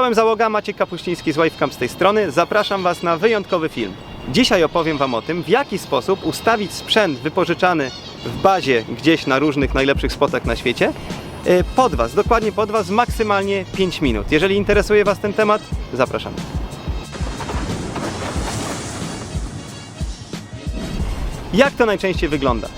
Czołem załoga, Maciek Kapuściński z Wavecam z tej strony. Zapraszam Was na wyjątkowy film. Dzisiaj opowiem Wam o tym, w jaki sposób ustawić sprzęt wypożyczany w bazie gdzieś na różnych najlepszych spotach na świecie e, pod Was, dokładnie pod Was, maksymalnie 5 minut. Jeżeli interesuje Was ten temat, zapraszam. Jak to najczęściej wygląda?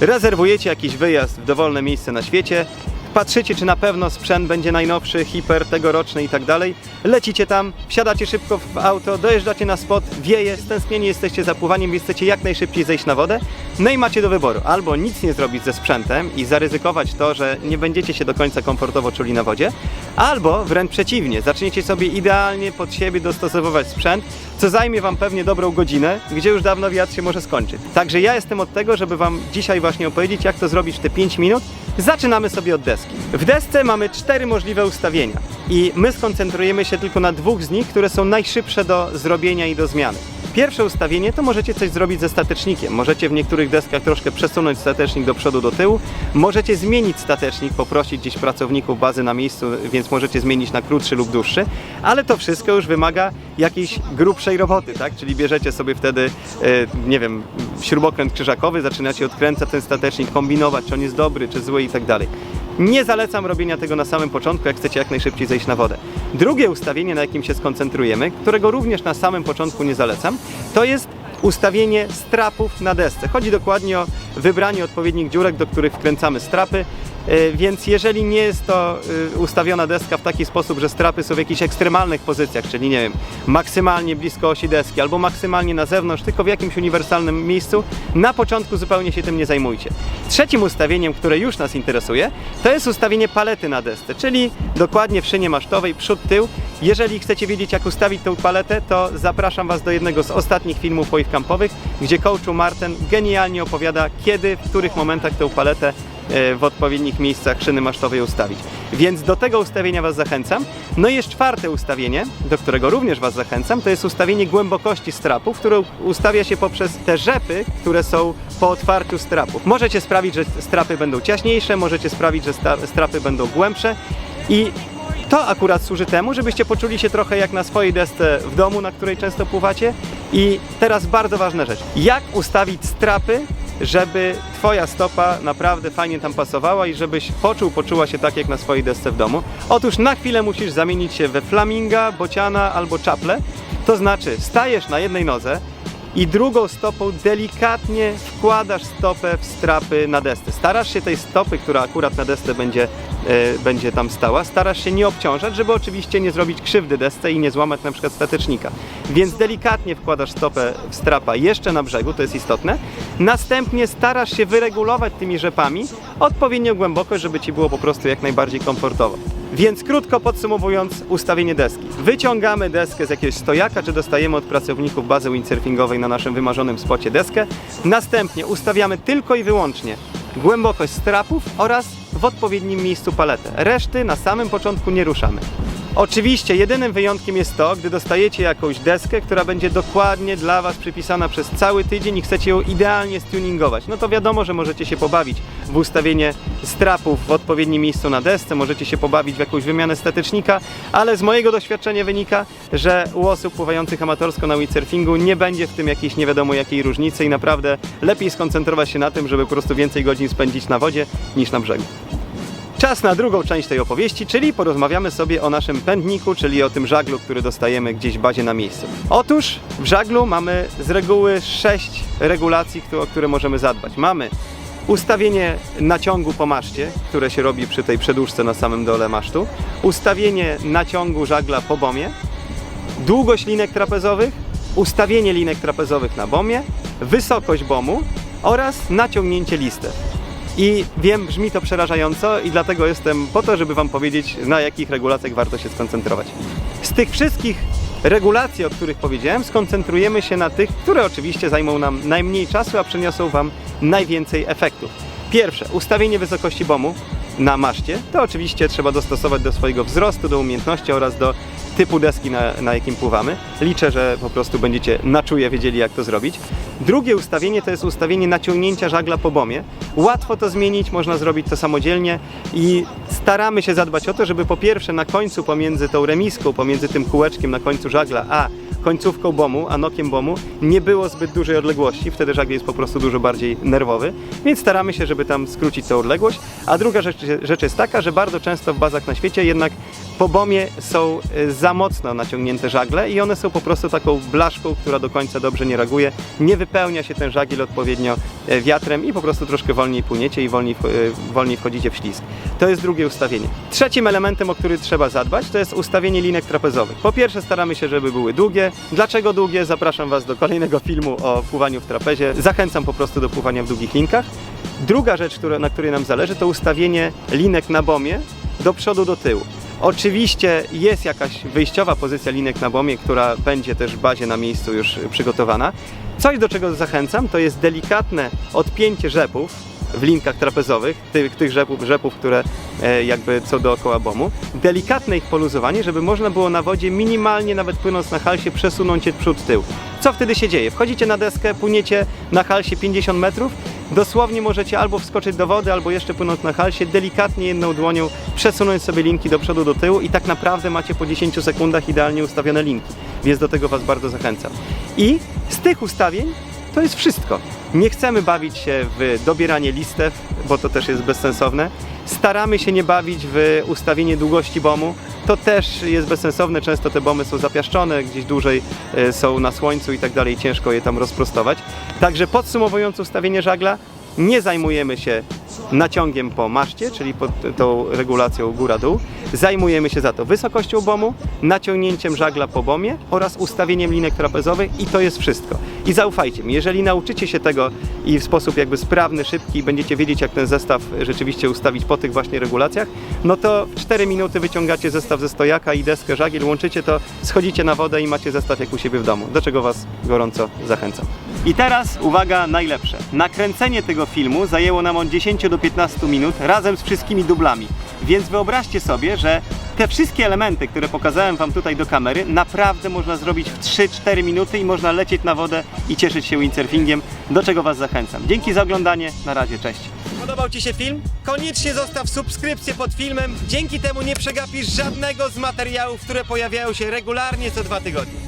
Rezerwujecie jakiś wyjazd w dowolne miejsce na świecie, patrzycie czy na pewno sprzęt będzie najnowszy, hiper, tegoroczny i tak dalej. Lecicie tam, wsiadacie szybko w auto, dojeżdżacie na spot, wieje, stęsknieni jesteście za pływaniem, więc chcecie jak najszybciej zejść na wodę. No i macie do wyboru, albo nic nie zrobić ze sprzętem i zaryzykować to, że nie będziecie się do końca komfortowo czuli na wodzie, albo wręcz przeciwnie, zaczniecie sobie idealnie pod siebie dostosowywać sprzęt, co zajmie Wam pewnie dobrą godzinę, gdzie już dawno wiatr się może skończyć. Także ja jestem od tego, żeby Wam dzisiaj właśnie opowiedzieć, jak to zrobić w te 5 minut. Zaczynamy sobie od deski. W desce mamy cztery możliwe ustawienia i my skoncentrujemy się tylko na dwóch z nich, które są najszybsze do zrobienia i do zmiany. Pierwsze ustawienie to możecie coś zrobić ze statecznikiem. Możecie w niektórych deskach troszkę przesunąć statecznik do przodu, do tyłu. Możecie zmienić statecznik, poprosić gdzieś pracowników bazy na miejscu, więc możecie zmienić na krótszy lub dłuższy. Ale to wszystko już wymaga jakiejś grubszej roboty, tak? Czyli bierzecie sobie wtedy, e, nie wiem, śrubokręt krzyżakowy, zaczynacie odkręcać ten statecznik, kombinować, czy on jest dobry, czy zły i tak dalej. Nie zalecam robienia tego na samym początku, jak chcecie jak najszybciej zejść na wodę. Drugie ustawienie, na jakim się skoncentrujemy, którego również na samym początku nie zalecam, to jest ustawienie strapów na desce. Chodzi dokładnie o wybranie odpowiednich dziurek, do których wkręcamy strapy. E, Więc jeżeli nie jest to e, ustawiona deska w taki sposób, że strapy są w jakichś ekstremalnych pozycjach, czyli nie wiem, maksymalnie blisko osi deski albo maksymalnie na zewnątrz, tylko w jakimś uniwersalnym miejscu, na początku zupełnie się tym nie zajmujcie. Trzecim ustawieniem, które już nas interesuje, to jest ustawienie palety na desce, czyli dokładnie w szynie masztowej przód, tył. Jeżeli chcecie wiedzieć jak ustawić tę paletę, to zapraszam Was do jednego z ostatnich filmów moich kampowych, gdzie coachu Marten genialnie opowiada, kiedy, w których momentach tę paletę e, w odpowiednich miejscach szyny masztowej ustawić. Więc do tego ustawienia Was zachęcam. No i jest czwarte ustawienie, do którego również Was zachęcam, to jest ustawienie głębokości strapów, które ustawia się poprzez te rzepy, które są po otwarciu strapów. Możecie sprawić, że strapy będą ciaśniejsze, możecie sprawić, że strapy będą głębsze i to akurat służy temu, żebyście poczuli się trochę jak na swojej desce w domu, na której często pływacie. I teraz bardzo ważna rzecz. Jak ustawić strapy, żeby Twoja stopa naprawdę fajnie tam pasowała i żebyś poczuł, poczuła się tak jak na swojej desce w domu? Otóż na chwilę musisz zamienić się we flaminga, bociana albo czaple. To znaczy stajesz na jednej nodze, i drugą stopą delikatnie wkładasz stopę w strapy na desce. Starasz się tej stopy, która akurat na desce będzie, e, będzie tam stała, starasz się nie obciążać, żeby oczywiście nie zrobić krzywdy desce i nie złamać na przykład statecznika. Więc delikatnie wkładasz stopę w strapa jeszcze na brzegu, to jest istotne. Następnie starasz się wyregulować tymi rzepami odpowiednią głębokość, żeby Ci było po prostu jak najbardziej komfortowo. Więc krótko podsumowując ustawienie deski. Wyciągamy deskę z jakiegoś stojaka, czy dostajemy od pracowników bazy windsurfingowej na naszym wymarzonym spocie deskę. Następnie ustawiamy tylko i wyłącznie głębokość strapów oraz w odpowiednim miejscu paletę. Reszty na samym początku nie ruszamy. Oczywiście jedynym wyjątkiem jest to, gdy dostajecie jakąś deskę, która będzie dokładnie dla Was przypisana przez cały tydzień i chcecie ją idealnie stuningować. No to wiadomo, że możecie się pobawić w ustawienie strapów w odpowiednim miejscu na desce, możecie się pobawić w jakąś wymianę statecznika, ale z mojego doświadczenia wynika, że u osób pływających amatorsko na windsurfingu nie będzie w tym jakiejś nie wiadomo jakiej różnicy i naprawdę lepiej skoncentrować się na tym, żeby po prostu więcej godzin spędzić na wodzie niż na brzegu. Czas na drugą część tej opowieści, czyli porozmawiamy sobie o naszym pędniku, czyli o tym żaglu, który dostajemy gdzieś w bazie na miejscu. Otóż w żaglu mamy z reguły sześć regulacji, o które możemy zadbać. Mamy ustawienie naciągu po maszcie, które się robi przy tej przedłużce na samym dole masztu, ustawienie naciągu żagla po bomie, długość linek trapezowych, ustawienie linek trapezowych na bomie, wysokość bomu oraz naciągnięcie listew. I wiem, brzmi to przerażająco i dlatego jestem po to, żeby Wam powiedzieć, na jakich regulacjach warto się skoncentrować. Z tych wszystkich regulacji, o których powiedziałem, skoncentrujemy się na tych, które oczywiście zajmą nam najmniej czasu, a przyniosą Wam najwięcej efektów. Pierwsze, ustawienie wysokości bomu na maszcie. To oczywiście trzeba dostosować do swojego wzrostu, do umiejętności oraz do typu deski, na, na jakim pływamy. Liczę, że po prostu będziecie na czuje wiedzieli, jak to zrobić. Drugie ustawienie to jest ustawienie naciągnięcia żagla po bomie. Łatwo to zmienić, można zrobić to samodzielnie i staramy się zadbać o to, żeby po pierwsze na końcu pomiędzy tą remiską, pomiędzy tym kółeczkiem na końcu żagla, a końcówką bomu, a nokiem bomu nie było zbyt dużej odległości, wtedy żagiel jest po prostu dużo bardziej nerwowy, więc staramy się, żeby tam skrócić tę odległość. A druga rzecz, rzecz jest taka, że bardzo często w bazach na świecie jednak po bomie są y, za mocno naciągnięte żagle i one są po prostu taką blaszką, która do końca dobrze nie reaguje. Nie wypełnia się ten żagiel odpowiednio e, wiatrem i po prostu troszkę wolniej płyniecie i wolniej, e, wolniej wchodzicie w ślizg. To jest drugie ustawienie. Trzecim elementem, o który trzeba zadbać, to jest ustawienie linek trapezowych. Po pierwsze staramy się, żeby były długie. Dlaczego długie? Zapraszam Was do kolejnego filmu o pływaniu w trapezie. Zachęcam po prostu do pływania w długich linkach. Druga rzecz, na której nam zależy, to ustawienie linek na bomie do przodu, do tyłu. Oczywiście jest jakaś wyjściowa pozycja linek na bomie, która będzie też w bazie na miejscu już przygotowana. Coś, do czego zachęcam, to jest delikatne odpięcie rzepów w linkach trapezowych, tych, tych rzepów, rzepów, które e, jakby są dookoła bomu. Delikatne ich poluzowanie, żeby można było na wodzie minimalnie, nawet płynąc na halsie, przesunąć je przód, tył. Co wtedy się dzieje? Wchodzicie na deskę, płyniecie na halsie 50 metrów, dosłownie możecie albo wskoczyć do wody, albo jeszcze płynąc na halsie, delikatnie jedną dłonią przesunąć sobie linki do przodu, do tyłu i tak naprawdę macie po 10 sekundach idealnie ustawione linki, więc do tego Was bardzo zachęcam. I z tych ustawień to jest wszystko. Nie chcemy bawić się w dobieranie listew, bo to też jest bezsensowne. Staramy się nie bawić w ustawienie długości bomu. To też jest bezsensowne. Często te bomy są zapiaszczone, gdzieś dłużej e, są na słońcu i tak dalej. Ciężko je tam rozprostować. Także podsumowując ustawienie żagla, nie zajmujemy się naciągiem po maszcie, czyli pod tą regulacją góra-dół. Zajmujemy się za to wysokością bomu, naciągnięciem żagla po bomie oraz ustawieniem linek trapezowych i to jest wszystko. I zaufajcie mi, jeżeli nauczycie się tego i w sposób jakby sprawny, szybki będziecie wiedzieć jak ten zestaw rzeczywiście ustawić po tych właśnie regulacjach, no to w 4 minuty wyciągacie zestaw ze stojaka i deskę żagiel, łączycie to, schodzicie na wodę i macie zestaw jak u siebie w domu, do czego Was gorąco zachęcam. I teraz uwaga najlepsze. Nakręcenie tego filmu zajęło nam od 10 do 15 minut razem z wszystkimi dublami. Więc wyobraźcie sobie, że te wszystkie elementy, które pokazałem Wam tutaj do kamery, naprawdę można zrobić w 3-4 minuty i można lecieć na wodę i cieszyć się windsurfingiem, do czego Was zachęcam. Dzięki za oglądanie, na razie, cześć. Podobał Ci się film? Koniecznie zostaw subskrypcję pod filmem, dzięki temu nie przegapisz żadnego z materiałów, które pojawiają się regularnie co dwa tygodnie.